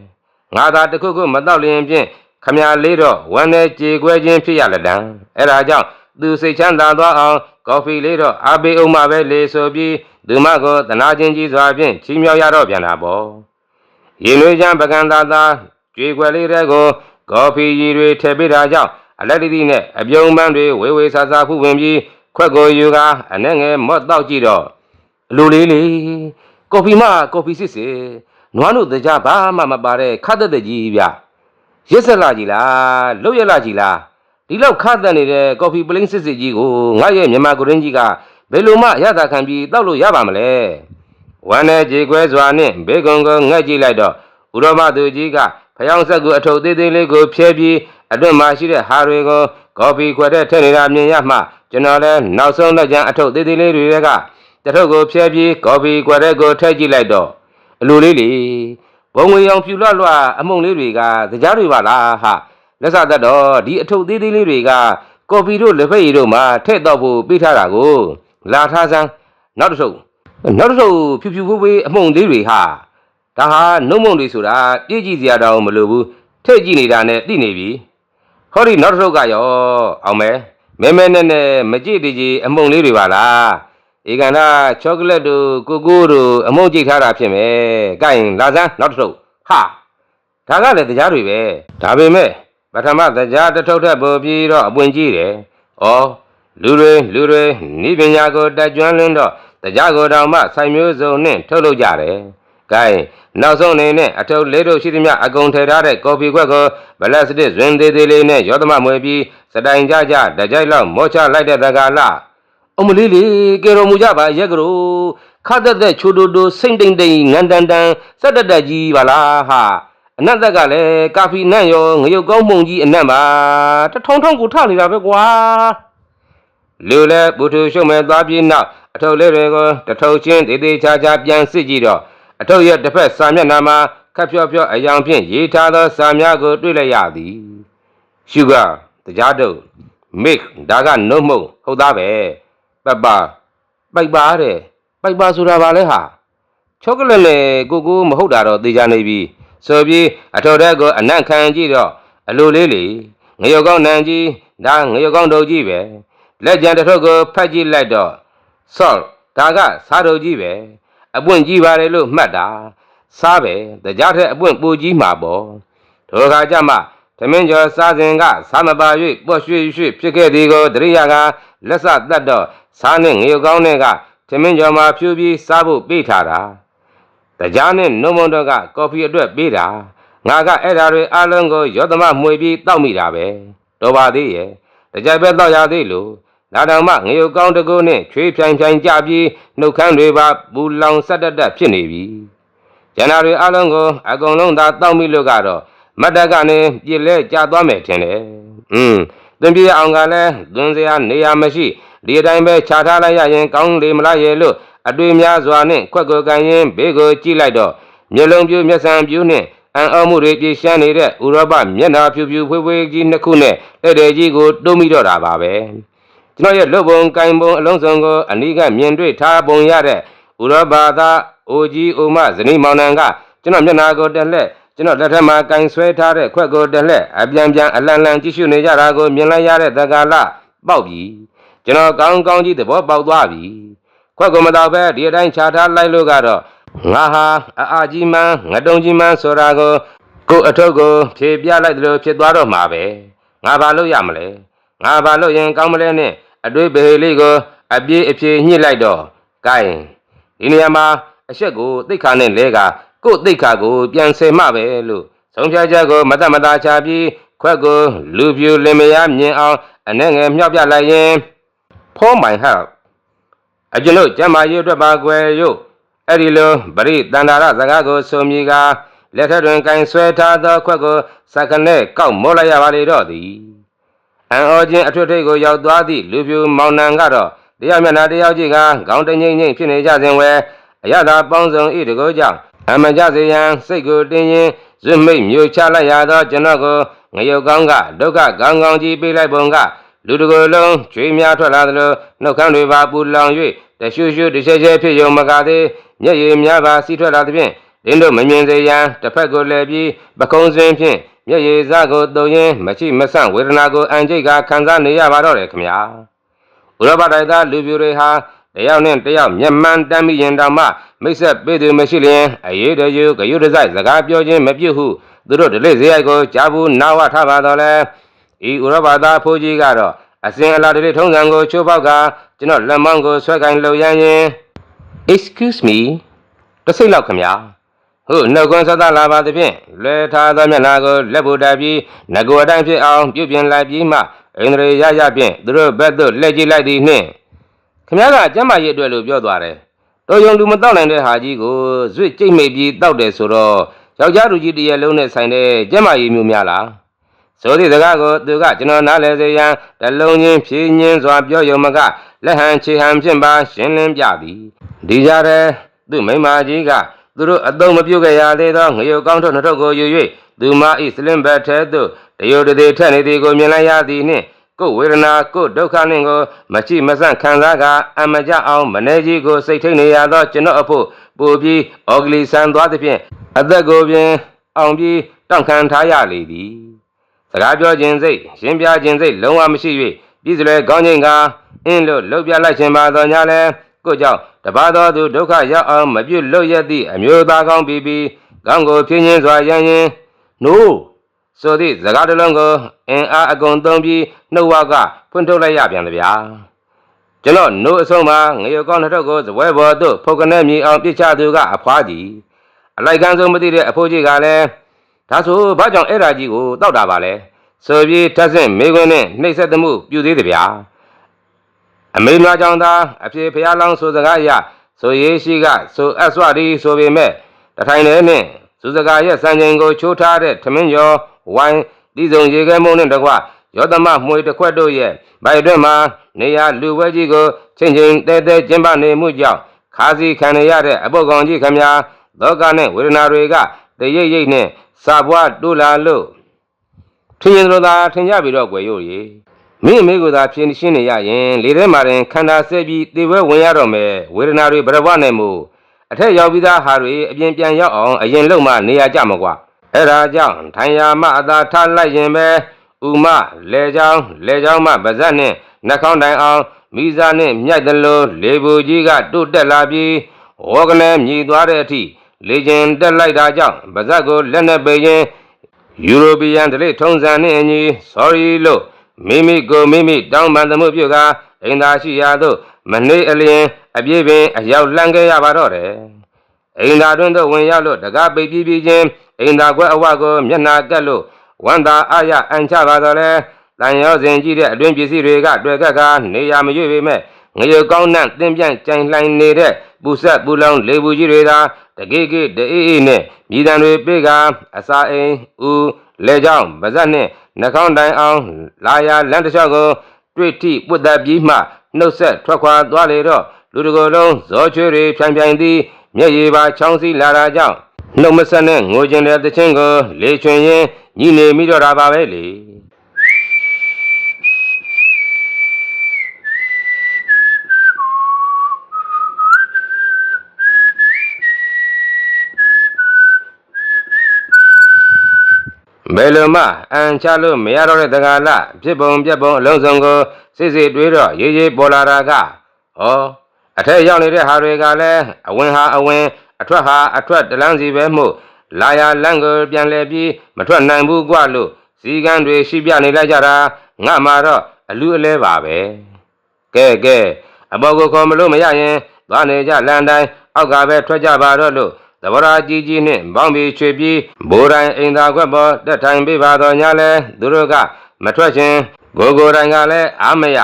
ငါသာတခုခုမတော့လျင်ဖြင့်ခမရလေးတော့ဝမ်းနဲ့ကြေခွဲခြင်းဖြစ်ရလက်တံအဲ့ဒါကြောင့်သူစိတ်ချမ်းသာသွားအောင်ကော်ဖီလေးတော့အားပေးအောင်ပါပဲလေဆိုပြီးသူမကိုတနာချင်းကြီးစွာဖြင့်ချီးမြှောက်ရတော့ပြန်တာပေါ့ရင်ွေးချမ်းပကံသာသာ ကြွေခွယ်လေးတဲ့ကိုကော်ဖီရည်တွေထည့်ပေးတာကြောင့်အလက်တတိနဲ့အပြုံးပန်းတွေဝေဝေဆာဆာဖူးဝင်ပြီးခွက်ကိုယူကာအနဲ့ငယ်မော့တော့ကြည့်တော့အလိုလေးလေးကော်ဖီမကော်ဖီစစ်စစ်နွားတို့တကြဘာမှမပါတဲ့ခတ်သက်သက်ကြီးဗျရစ်ဆက်လာကြီးလားလှုပ်ရလာကြီးလားဒီလောက်ခတ်သက်နေတဲ့ကော်ဖီပလင်းစစ်စစ်ကြီးကိုငါရဲ့မြန်မာကိုရင်းကြီးကဘယ်လိုမှရတာခံပြီးတောက်လို့ရပါမလဲဝမ်းနဲ့ကြေခွဲစွာနဲ့ဘေကုံကိုငှက်ကြည့်လိုက်တော့ဥရောပသူကြီးက ဖျောင်းဆက်ကိုအထုပ်သေးသေးလေးကိုဖြဲပြီးအတွင်မှာရှိတဲ့ဟာတွေကိုကော်ဖီခွက်တဲ့ထည့်နေတာမြင်ရမှကျွန်တော်လည်းနောက်ဆုံးလက်ကျန်အထုပ်သေးသေးလေးတွေကတထုပ်ကိုဖြဲပြီးကော်ဖီခွက်တဲ့ကိုထည့်ကြည့်လိုက်တော့အလိုလေးလေဘုံငွေရောင်ဖြူလွှတ်လွှတ်အမုံလေးတွေကကြားတွေပါလားဟာလက်စသက်တော့ဒီအထုပ်သေးသေးလေးတွေကကော်ဖီတို့လက်ဖက်ရည်တို့မှာထည့်တော့ဖို့ပေးထားတာကိုလာထားစမ်းနောက်တစ်ထုပ်နောက်တစ်ထုပ်ဖြူဖြူဖွေးဖွေးအမုံလေးတွေဟာ ဒါဟာနှုတ်မုံတွေဆိုတာပြည့်ကြည့်စရာတောင်မလိုဘူးထည့်ကြည့်နေတာနဲ့သိနေပြီဟောဒီနောက်တစ်ထုပ်ကရောအောင်မဲမဲမဲနဲ့နဲ့မကြည့်တကြီးအမုံလေးတွေပါလားဧကန်နာချောကလက်တို့ကိုကိုတို့အမုံကြိတ်ထားတာဖြစ်မယ်။ကဲလာစမ်းနောက်တစ်ထုပ်ဟာဒါကလည်းတရားတွေပဲဒါပေမဲ့ပထမတရားတစ်ထုပ်ထက်ပိုပြီးတော့အပွင့်ကြီးတယ်။ဩလူတွေလူတွေဤပညာကိုတက်ကျွမ်းလွန်းတော့တရားကိုတောင်မှဆိုင်မျိုးစုံနဲ့ထုတ်လုပ်ကြတယ်။ ကဲနောက်ဆုံးအနေနဲ့အထုပ်လေးတို့ရှိသမျှအကုန်ထည့်ထားတဲ့ကော်ဖီခွက်ကိုဘလက်စတစ်ဇွင်သေးသေးလေးနဲ့ရောသမမွေပြီးစတိုင်ကြကြတကြိုက်လောက်မောချလိုက်တဲ့တကားလားအမလေးလေးကေတော်မူကြပါရက်ကရိုခတ်သက်သက်ချိုတိုတိုစိမ့်တိမ်တိမ်ငန်တန်တန်စက်တက်တက်ကြီးပါလားဟာအနတ်သက်ကလည်းကာဖီနန့်ရောငရုတ်ကောင်းမှုန်ကြီးအနတ်ပါတထောင်ထောင်ကိုထနေတာပဲကွာလူလည်းပုထုရှုံမဲ့သွားပြီးနောက်အထုပ်လေးတွေကိုတထုပ်ချင်းတေးသေးချာချာပြန်စစ်ကြည့်တော့ အထုပ်ရဲ့တစ်ဖက်စာမျက်နှာမှာခက်ဖြော့ဖြော့အယောင်ဖြင့်ရေးထားသောစာများကိုတွေ့လိုက်ရသည်ရှုကတရားတုပ်မိတ်ဒါကနှုတ်မဟုတ်ဟုတ်သားပဲပပပိုက်ပါတဲ့ပိုက်ပါဆိုတာဘာလဲဟာချောကလက်နဲ့ကိုကိုမဟုတ်တာတော့သိကြနေပြီဆိုပြီးအထုပ်တဲ့ကိုအနံ့ခံကြည့်တော့အလိုလေးလေငရုတ်ကောင်းနံကြီးဒါငရုတ်ကောင်းတို့ကြီးပဲလက်ကြံတစ်ထုပ်ကိုဖတ်ကြည့်လိုက်တော့ salt ဒါကစားတုပ်ကြီးပဲ အပွင့်ကြီးပါတယ်လို့မှတ်တာစားပဲတရားထက်အပွင့်ပူကြီးမှာပေါ့ထိုအခါကျမှသမင်းကျော်စားစဉ်ကစားမပါ၍ပေါ့ရွှေ့ရွှေ့ဖြစ်ခဲ့သည်ကိုတရိယာကလက်စတတ်တော့စားနဲ့ငရုတ်ကောင်းနဲ့ကသမင်းကျော်မှာဖြူပြီးစားဖို့ပေးထားတာတရားနဲ့နှုံမုံတော့ကကော်ဖီအတွက်ပေးတာငါကအဲ့ဓာတွေအလုံးကိုရောသမမှွေပြီးတောက်မိတာပဲတော်ပါသေးရဲ့တကြိုက်ပဲတော့ရသေးလို့ လာတော်မှငရုတ်ကောင်းတကူနဲ့ချွေးဖြိုင်ဖြိုင်ကြပြီးနှုတ်ခမ်းတွေပါပူလောင်ဆက်တက်တက်ဖြစ်နေပြီကျန်တာတွေအလုံးကိုအကုန်လုံးသာတောက်မိလို့ကတော့မတ်တက်ကနေပြစ်လဲကြာသွားမယ်ထင်တယ်อืมသင်ပြေအောင်ကလည်းသွန်းစရာနေရာမရှိဒီအတိုင်းပဲခြာထားလိုက်ရရင်ကောင်းလေမလားရဲ့လို့အတွေ့များစွာနဲ့ခွက်ကိုကန်ရင်ဘေးကိုကြည့်လိုက်တော့မျက်လုံးပြူးမျက်စံပြူးနဲ့အံ့ဩမှုတွေပြည့်ရှမ်းနေတဲ့ဥရောပမျက်နှာဖြူဖြူဖွေးဖွေးကြီးနှစ်ခုနဲ့တဲ့တဲ့ကြီးကိုတုံးမိတော့တာပါပဲ ကျွန်တော်ရဲ့လွတ်ပုံကင်ပုံအလုံးစုံကိုအနိကမြင်တွေ့ထားပုံရတဲ့ဥရောပသားအိုကြီးအိုမဇနီးမောင်နှံကကျွန်တော်မျက်နှာကိုတက်လက်ကျွန်တော်လက်ထက်မှာကင်ဆွဲထားတဲ့ခွက်ကိုတက်လက်အပြန်ပြန်အလန်လန်ကြည့်ရှုနေကြတာကိုမြင်လိုက်ရတဲ့တက္ကလာပေါက်ပြီကျွန်တော်ကောင်းကောင်းကြီးသဘောပေါက်သွားပြီခွက်ကိုမတော့ပဲဒီအတိုင်းခြာထားလိုက်လို့ကတော့ငါဟာအအာကြီးမန်းငတုံကြီးမန်းဆိုတာကိုကိုယ်အထုပ်ကိုဖြေပြလိုက်တယ်လို့ဖြစ်သွားတော့မှာပဲငါဘာလို့ရမလဲ ငါဘာလို့ရင်ကောင်းမလဲနဲ့အတွေ့ဘယ်လေးကိုအပြေးအဖြေညှစ်လိုက်တော့ကဲဒီနေရာမှာအချက်ကိုသိခါနဲ့လဲကကိုယ်သိခါကိုပြန်ဆယ်မှပဲလို့ဆုံးဖြတ်ချက်ကိုမတတ်မသားချပြီးခွက်ကိုလူပြူလင်မယားမြင်အောင်အနဲ့ငယ်မြောက်ပြလိုက်ရင် for my help အကျွန်ုပ်ကျမ်းမာရေးအတွက်ပါကွယ်ရုပ်အဲ့ဒီလိုပရိတန္တာရစကားကိုဆိုမိကလက်ထက်တွင်ကင်ဆွဲထားသောခွက်ကိုစက္ကနဲ့ကောက်မောလိုက်ရပါလေတော့သည် အံဩချင်းအထွတ်ထိပ်ကိုရောက်သွားသည့်လူပြူမောင်နှံကတော့တရားမျက်နှာတရားကြည့်ကခေါင်းတငိမ့်ငိမ့်ဖြစ်နေကြစဉ်ဝဲအရသာပေါင်းစုံဤတကောကြောင့်အမကြစေရန်စိတ်ကိုတင်းရင်ဇွတ်မိတ်မျိုးချလိုက်ရသောကျွန်တော်ကိုငရုတ်ကောင်းကဒုက္ခကောင်းကောင်းကြီးပေးလိုက်ပုံကလူတကိုယ်လုံးချွေးများထွက်လာသလိုနှုတ်ခမ်းတွေပါပူလောင်၍တရှုရှုတရှဲရှဲဖြစ်ယုံမကသေးမျက်ရည်များပါစီးထွက်လာသဖြင့်ဒင်းတို့မမြင်စေရန်တစ်ဖက်ကိုလည်းပြီးပကုံးစင်းဖြင့် မျက်ရည်စကိုတုံရင်မရှိမဆန့်ဝေဒနာကိုအန်ကျိတ်ကခံစားနေရပါတော့တယ်ခင်ဗျာဥရောပတိုက်သားလူပြိုတွေဟာတယောက်နဲ့တယောက်မျက်မှန်တမ်းမိရင်တောင်မှမိတ်ဆက်ပေးသူမရှိလျင်အရေးတယူဂယုတစိုက်စကားပြောခြင်းမပြုတ်ဟုသူတို့ဒလိစရိုက်ကိုကြားဘူးနာဝထားပါတော့လဲဤဥရောပသားဖိုးကြီးကတော့အစဉ်အလာဒလိထုံးစံကိုချိုးပေါက်ကကျွန်တော်လက်မောင်းကိုဆွဲကင်လှုပ်ရမ်းရင် excuse me တစ်စိတ်လောက်ခင်ဗျာ ဟုတ်နှုတ်ခွန်းဆက်သလာပါသဖြင့်လွယ်ထားသောမျက်နှာကိုလက်ဘူတက်ပြီးငကိုအတိုင်းဖြစ်အောင်ပြုပြင်လိုက်ပြီးမှအိန္ဒြေရရဖြင့်သူတို့ဘက်သို့လှည့်ကြည့်လိုက်သည်နှင့်ခင်ဗျားကကျမ်းမာရေးအတွက်လို့ပြောသွားတယ်တော်ယုံလူမတောက်နိုင်တဲ့ဟာကြီးကိုဇွတ်ကြိတ်မိတ်ပြီးတောက်တယ်ဆိုတော့ယောက်ျားလူကြီးတရက်လုံးနဲ့ဆိုင်တဲ့ကျမ်းမာရေးမျိုးများလားဆိုသည့်စကားကိုသူကကျွန်တော်နားလဲစေရန်တလုံးချင်းဖြည်းညင်းစွာပြောယုံမကလက်ဟန်ခြေဟန်ဖြင့်ပါရှင်းလင်းပြသည်ဒီကြတဲ့သူမိမကြီးက သူတို့အတုံးမပြုတ်ခဲ့ရသေးသောငရုတ်ကောင်းထုတ်နှစ်ထုပ်ကိုယူ၍သူမဤစလင်ဘတ်ထဲသို့တယုတ်တသေးထက်နေသည်ကိုမြင်လိုက်ရသည်နှင့်ကိုယ်ဝေဒနာကိုယ်ဒုက္ခနှင့်ကိုမချိမဆန့်ခံစားကအမကြအောင်မနေကြီးကိုစိတ်ထိန်နေရသောကျွန်တော်အဖို့ပိုပြီးအော်ဂလီဆန်သွားသဖြင့်အသက်ကိုပင်အောင်ပြီးတောင့်ခံထားရလေသည်စကားပြောခြင်းစိတ်ရှင်းပြခြင်းစိတ်လုံးဝမရှိ၍ပြည်စလွယ်ကောင်းခြင်းကအင်းလို့လှုပ်ပြလိုက်ခြင်းပါသောညာလဲကိုကြောင့် တပါတော်သူဒုက္ခရောက်အောင်မပြုတ်လွတ်ရသည့်အမျိုးသားကောင်းပြီးပြီးကောင်းကိုဖြင်းချင်းစွာရန်ရင်နိုးဆိုသည့်စကားတစ်လုံးကိုအင်အားအကုန်သုံးပြီးနှုတ်ဝကဖွင့်ထုတ်လိုက်ရပြန်တယ်ဗျာကျွန်တော်နိုးအဆုံးမှာငရုတ်ကောင်းတစ်ထုပ်ကိုဇပွဲပေါ်သို့ဖုတ်ကနေမြည်အောင်ပြစ်ချသူကအဖွားကြီးအလိုက်ကန်းဆုံးမသိတဲ့အဖိုးကြီးကလည်းဒါဆိုဘာကြောင့်အဲ့ဓာကြီးကိုတောက်တာပါလဲဆိုပြီးထက်ဆင့်မေခွန်းနဲ့နှိပ်စက်သမှုပြုသေးတယ်ဗျာ အမေများကြောင့်သာအဖေဖះလောင်းဆိုစကားအရဆိုရေးရှိကဆိုအဆွရီဆိုပေမဲ့တထိုင်နဲ့နဲ့စုစကားရဲ့စံချိန်ကိုချိုးထားတဲ့ထမင်းကျော်ဝိုင်းဒီစုံရေခဲမုံနဲ့တကွရောသမမှွေတစ်ခွက်တို့ရဲ့ဗိုက်တွင်မှာနေရလူပွဲကြီးကိုချင်းချင်းတဲတဲကျင်းပနေမှုကြောင့်ခါစီခံရတဲ့အပုတ်ကောင်ကြီးခမညာလောကနဲ့ဝေဒနာတွေကတရိပ်ရိပ်နဲ့စာပွားတူလာလို့ထင်ရင်တို့သာထင်ကြပြီတော့ကွယ်ရို့ရေ မင်းအမေကသာဖြင်းရှင်းနေရရင်လေထဲမှာရင်ခန္ဓာဆဲပြီးတေပွဲဝင်ရတော့မယ်ဝေဒနာတွေဘရဘနဲ့မို့အထက်ရောက်ပြီးသားဟာတွေအပြင်ပြန်ရောက်အောင်အရင်လုံမှနေရကြမှာကွာအဲ့ဒါကြောင့်ထိုင်ယာမအသာထားလိုက်ရင်ပဲဥမလေချောင်းလေချောင်းမပါဇက်နဲ့နှာခေါင်းတိုင်အောင်မိစားနဲ့မြိုက်တယ်လို့လေဘူကြီးကတို့တက်လာပြီးဝေါကနေမြည်သွားတဲ့အထိလေကျင်တက်လိုက်တာကြောင့်ပါဇက်ကိုလက်နဲ့ပေရင်ယူရိုပီယန်ဒလိထုံးစံနှင့်အညီ sorry လို့ မိမိကိုမိမိတောင်းပန်သမှုပြုကာအိမ်သာရှိရာသို့မနှေးအလျင်အပြည့်ပင်အရောက်လှမ်းခဲ့ရပါတော့တယ်အိမ်သာတွင်သို့ဝင်ရောက်လို့တကားပိတ်ပြီးပြီးချင်းအိမ်သာခွဲအဝကိုမျက်နှာကက်လို့ဝန္တာအာရအန်ချပါတော့လဲတန်ရောစဉ်ကြည့်တဲ့အတွင်ပစ္စည်းတွေကတွေ့ကက်ကနေရမရွေ့ပေမဲ့ငရေကောင်းနှံ့တင်းပြန့်ကြိုင်လှိုင်နေတဲ့ပူဆက်ပူလောင်လေဘူးကြီးတွေသာတကေးကေးတအေးအေးနဲ့မြည်တံတွေပြေးကအစာအိမ်ဦးလေကြောင်းဗဇက်နဲ့ နှာခေါင်းတိုင်အောင်လာရလမ်းတစ်လျှောက်ကိုတွေ့ထိပွတ်သက်ပြီးမှနှုတ်ဆက်ထွက်ခွာသွားလေတော့လူတကိုယ်လုံးဇောချွေတွေဖြန်ဖြန်သည်မျက်ရည်ပါချောင်းစီးလာတာကြောင့်နှုတ်မဆက်နဲ့ငိုကျင်တဲ့တခြင်းကိုလေချွင်ရင်ညီနေမိတော့တာပါပဲလေ ဘယ်လိုမှအန်ချလို့မရတော့တဲ့တက္ကလာဖြစ်ပုံပြက်ပုံအလုံးစုံကိုစိတ်စိတ်တွေးတော့ရေးရေးပေါ်လာတာကဩအထက်ရောက်နေတဲ့ဟာတွေကလည်းအဝင်ဟာအဝင်အထွက်ဟာအထွက်တလန်းစီပဲမှုလာရလန့်ကိုပြန်လဲပြီးမထွက်နိုင်ဘူးကွလို့စီကန်းတွေရှိပြနေလိုက်ကြတာငါမှတော့အလူအလဲပါပဲကဲကဲအပေါ်ကိုခေါ်မလို့မရရင်သွားနေကြလန်တိုင်းအောက်ကပဲထွက်ကြပါတော့လို့ သဘောရာကြီးကြီးနှင့်ဘောင်းပြီးချွေပြီးဘိုးတိုင်းအိမ်သာခွက်ပေါ်တက်ထိုင်ပေးပါတော်ညာလဲသူတို့ကမထွက်ခြင်းကိုကိုယ်တိုင်ကလည်းအာမရ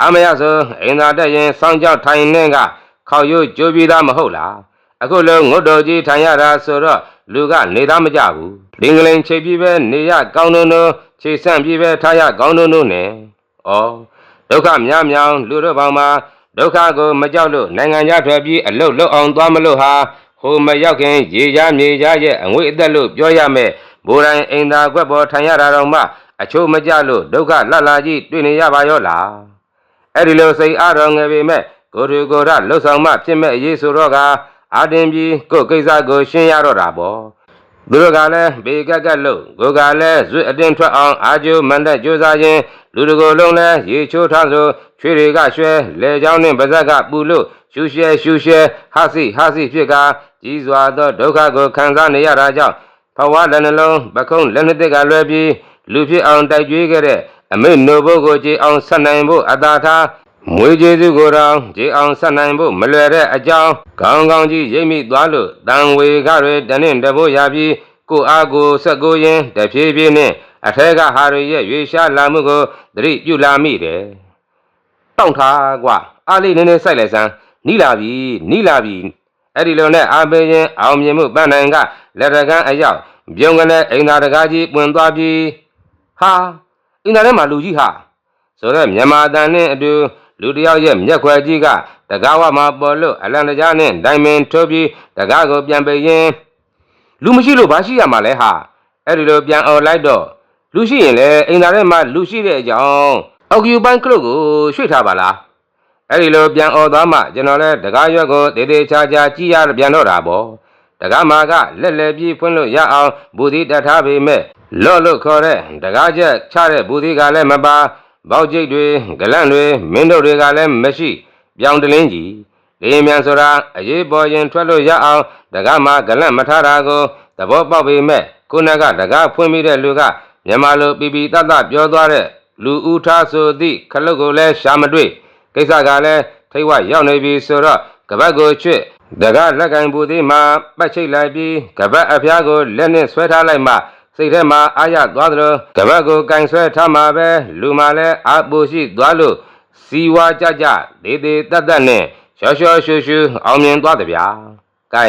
အာမရဆိုအိမ်သာတက်ရင်စောင်းကြောက်ထိုင်နေကခေါရွတ်ကြိုးပြီးသားမဟုတ်လားအခုလုံးငုတ်တော်ကြီးထိုင်ရတာဆိုတော့လူကနေသားမကြဘူးလင်္ကလိန်ချိန်ပြီးပဲနေရကောင်းနုံနုံခြေဆန့်ပြီးပဲထားရကောင်းနုံနုံနဲ့ဩဒုက္ခများမြောင်လူတို့ပေါင်းမှာဒုက္ခကိုမကြောက်လို့နိုင်ငံခြားထွက်ပြီးအလုတ်လုတ်အောင်သွားမလို့ဟာ ဟိုမရောက်ခင်ရေချားမြေချားရဲ့အငွေအသက်လို့ပြောရမယ်ဘိုးတိုင်းအိမ်သာကွက်ပေါ်ထိုင်ရတာတော့မှအချို့မကြလို့ဒုက္ခလှလာကြီးတွေ့နေရပါရောလားအဲ့ဒီလိုစိတ်အားတော်ငယ်ပေမဲ့ကိုယ်ထူကိုယ်ရလှုပ်ဆောင်မှဖြစ်မဲ့အရေးဆိုတော့ကအာတင်ပြီးကိုယ်ကိစ္စကိုရှင်းရတော့တာပေါ့သူတို့ကလည်းဘေကက်ကက်လို့ကိုယ်ကလည်းဇွတ်အတင်းထွက်အောင်အာကျိုးမန်တဲ့ကြိုးစားခြင်း လူတကိုယ်လုံးလည်းရေချိုးထားဆိုချွေတွေကရွှဲလေချောင်းနဲ့ပါဇက်ကပူလို့ရှူရှဲရှူရှဲဟာစီဟာစီဖြစ်ကကြီးစွာသောဒုက္ခကိုခံစားနေရတာကြောင့်ဖဝါလက်နှလုံးပခုံးလက်နှစ်သက်ကလွယ်ပြီးလူဖြစ်အောင်တိုက်ကြွေးခဲ့တဲ့အမေနိုဘိုးကိုကြည်အောင်ဆက်နိုင်ဖို့အသာထားမွေကျေးဇူးကိုတောင်ကြည်အောင်ဆက်နိုင်ဖို့မလွယ်တဲ့အကြောင်းကောင်းကောင်းကြီးရိပ်မိသွားလို့တန်ဝေကတွေတနင့်တဖို့ရပြီးကိုအားကိုဆက်ကိုရင်တဖြည်းဖြည်းနဲ့အထက်ကဟာရရဲ့ရွေရှားလာမှုကိုသတိပြုလာမိတယ်။တောင့်ထားကွာအားလေးနည်းနည်းစိုက်လိုက်စမ်းနီးလာပြီနီးလာပြီအဲ့ဒီလိုနဲ့အာပေရင်အောင်မြင်မှုပန်းနိုင်ကလက်တကန်းအရောက်ပြုံးကလေးအိမ်သာတကားကြီးပွင့်သွားပြီးဟာအိမ်သာထဲမှာလူကြီးဟာဆိုတော့မြန်မာတန်နဲ့အတူလူတစ်ယောက်ရဲ့မျက်ခွဲကြီးကတကားဝမှာပေါ်လို့အလံတကြားနဲ့ဒိုင်မင်ထိုးပြီးတကားကိုပြန်ပိတ်ရင်လူမရှိလို့ဘာရှိရမှာလဲဟာအဲ့ဒီလိုပြန်អော်လိုက်တော့ လူရှိရင်လေအိမ်သားထဲမှာလူရှိတဲ့အကြောင်းအော်ကယူပိုင်းကလုတ်ကိုရွှေ့ထားပါလားအဲ့ဒီလိုပြန်អော်သွားမှကျွန်တော်လည်းတကားရွက်ကိုတေးသေးချာချာကြည့်ရပြန်တော့တာပေါ့တကားမာကလက်လက်ပြီးဖွင့်လို့ရအောင်ဘူဒီတတ်ထားပေမဲ့လော့လို့ခေါ်တဲ့တကားချက်ချတဲ့ဘူဒီကလည်းမပါဘောက်ကျိတ်တွေဂလန့်တွေမင်းတို့တွေကလည်းမရှိပြောင်းတလင်းကြီးလေယာဉ်မြန်ဆိုတာအရေးပေါ်ရင်ထွက်လို့ရအောင်တကားမှာဂလန့်မထားတာကိုသဘောပေါက်ပေမဲ့ခုနကတကားဖွင့်ပြီးတဲ့လူက မြန်မာလိုပီပီတတ်တတ်ပြောသွားတဲ့လူဦးထားဆိုသည့်ခလုတ်ကိုလည်းရှာမတွေ့ကိစ္စကလည်းထိတ်ဝရောက်နေပြီဆိုတော့ကပတ်ကိုချွတ်တကားလက်ကင်ပူသေးမှပတ်ချိတ်လိုက်ပြီးကပတ်အဖျားကိုလက်နဲ့ဆွဲထားလိုက်မှစိတ်ထဲမှာအာရသွားသလိုကပတ်ကိုကင်ဆွဲထားမှာပဲလူမှလည်းအာပူရှိသွားလို့စီဝါကြကြဒေသေးတတ်တတ်နဲ့ရှော့ရှော့ရှူရှူအောင်မြင်သွားတယ်ဗျာ။ကဲ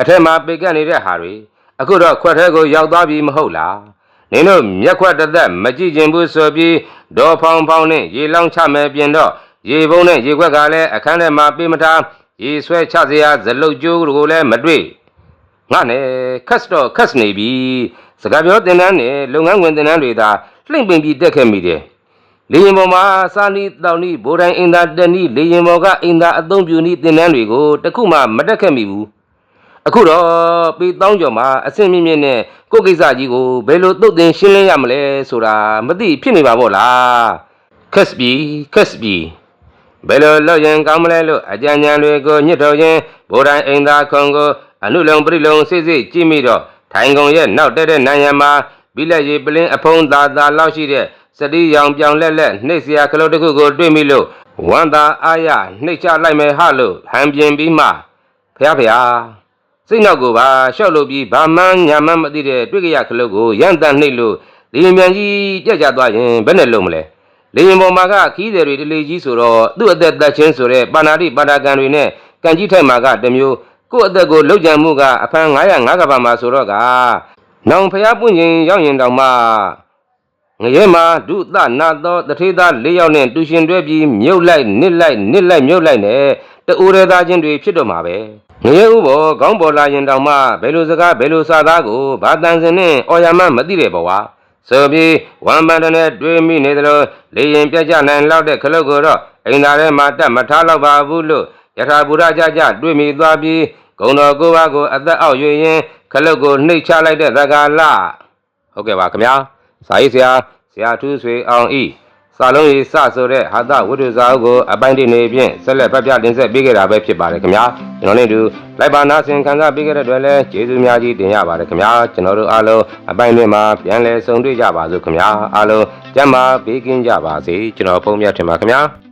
အထက်မှာပေကက်နေတဲ့ဟာတွေအခုတော့ခွက်ထဲကိုရောက်သွားပြီမဟုတ်လား။ နင်တို့မျက်ခွက်တစ်သက်မကြည့်ကျင်ဘူးဆိုပြီးဒေါ်ဖောင်ဖောင်နဲ့ရေလောင်းချမယ်ပြင်တော့ရေပုံးနဲ့ရေခွက်ကလည်းအခန်းထဲမှာပေးမထားရေဆွဲချစရာဇလုတ်ကျိုးကိုလည်းမတွေ့ငါနဲ့ခက်စတော့ခက်စနေပြီစကားပြောတင်တန်းနဲ့လုပ်ငန်းဝင်တင်တန်းတွေသာလှိမ့်ပင်ပြီးတက်ခဲ့မိတယ်လေရင်ပေါ်မှာစာနီတောင်နီဘိုးတိုင်းအင်သာတက်နီလေရင်ပေါ်ကအင်သာအသုံးပြုနီတင်တန်းတွေကိုတခုမှမတက်ခဲ့မိဘူး အခုတော့ပေတောင်းကျော်မှာအဆင်မြင့်မြင့်နဲ့ကိုယ့်ကိစ္စကြီးကိုဘယ်လိုသုတ်သင်ရှင်းလင်းရမလဲဆိုတာမသိဖြစ်နေပါဘောလားခက်စပြီခက်စပြီဘယ်လိုလုပ်ရင်ကောင်းမလဲလို့အကြံဉာဏ်တွေကိုညှစ်ထုတ်ရင်းဗိုလ်တိုင်းအိမ်သာခုံကိုအနုလုံပရိလုံစစ်စစ်ကြည့်မိတော့ထိုင်ကုန်ရဲ့နောက်တက်တဲ့နိုင်ရန်မှာဘိလက်ရီပလင်းအဖုံးသာသာလောက်ရှိတဲ့စတိရောင်ပြောင်လက်လက်နှိပ်စရာခလုတ်တစ်ခုကိုတွေ့မိလို့ဝမ်းသာအားရနှိပ်ချလိုက်မယ်ဟလို့ဟန်ပြင်းပြီးမှဖះဖះ စိတ်နောက်ကိုပါရှော့လို့ပြီးဗာမန်းညာမန်းမသိတဲ့တွေ့ကြရခလုတ်ကိုရန်တန်နှိပ်လို့ဒီမြန်ကြီးကြက်ကြသွားရင်ဘယ်နဲ့လုံးမလဲလေရင်ပေါ်မှာကခီးတယ်တွေတလေကြီးဆိုတော့သူ့အသက်သက်ချင်းဆိုတဲ့ပါဏာတိပါဏာကန်တွေနဲ့ကန်ကြီးထိုက်မှာကတစ်မျိုးကို့အသက်ကိုလှုပ်ကြံမှုကအဖန်905ကဘာမှာဆိုတော့ကနောင်ဖျားပွင့်ရင်ရောက်ရင်တောင်မှငရဲမှာဒုသနာသောတထေသား၄ယောက်နဲ့တူရှင်တွဲပြီးမြုပ်လိုက်နစ်လိုက်နစ်လိုက်မြုပ်လိုက်နဲ့တူရဲသားချင်းတွေဖြစ်တော့မှာပဲ ငရဲဥဘောခေါင်းပေါ်လာရင်တောင်မှဘယ်လိုစကားဘယ်လိုစာသားကိုဘာတန်စင်နဲ့အော်ရမမသိတဲ့ဘဝဆိုပြီးဝမ်ပန်တနဲ့တွေးမိနေသလိုလေရင်ပြတ်ကြနိုင်လောက်တဲ့ခလုတ်ကိုတော့အိမ်သားထဲမှာတက်မထားတော့ပါဘူးလို့ယထာဘူရကြကြတွေးမိသွားပြီးဂုံတော်ကိုပါကိုအသက်အောက်ရွရင်ခလုတ်ကိုနှိပ်ချလိုက်တဲ့သက္ကာလဟုတ်ကဲ့ပါခင်ဗျာစာရေးဆရာဆရာထူးဆွေအောင်ဤ စာလုံးရေးစဆိုတဲ့ဟာသဝိတ္တဇာအုပ်ကိုအပိုင်းတိနေဖြင့်ဆက်လက်ဖတ်ပြတင်ဆက်ပေးခဲ့တာပဲဖြစ်ပါတယ်ခင်ဗျာကျွန်တော်နဲ့အတူလိုက်ပါနာဆင်ခံစားပေးခဲ့တဲ့အတွက်လည်းကျေးဇူးများကြီးတင်ရပါတယ်ခင်ဗျာကျွန်တော်တို့အားလုံးအပိုင်းတွင်မှာပြန်လည်ဆုံတွေ့ကြပါစို့ခင်ဗျာအားလုံးကျမ်းမာပေးကင်းကြပါစေကျွန်တော်ဖုန်းမြတ်ထင်ပါခင်ဗျာ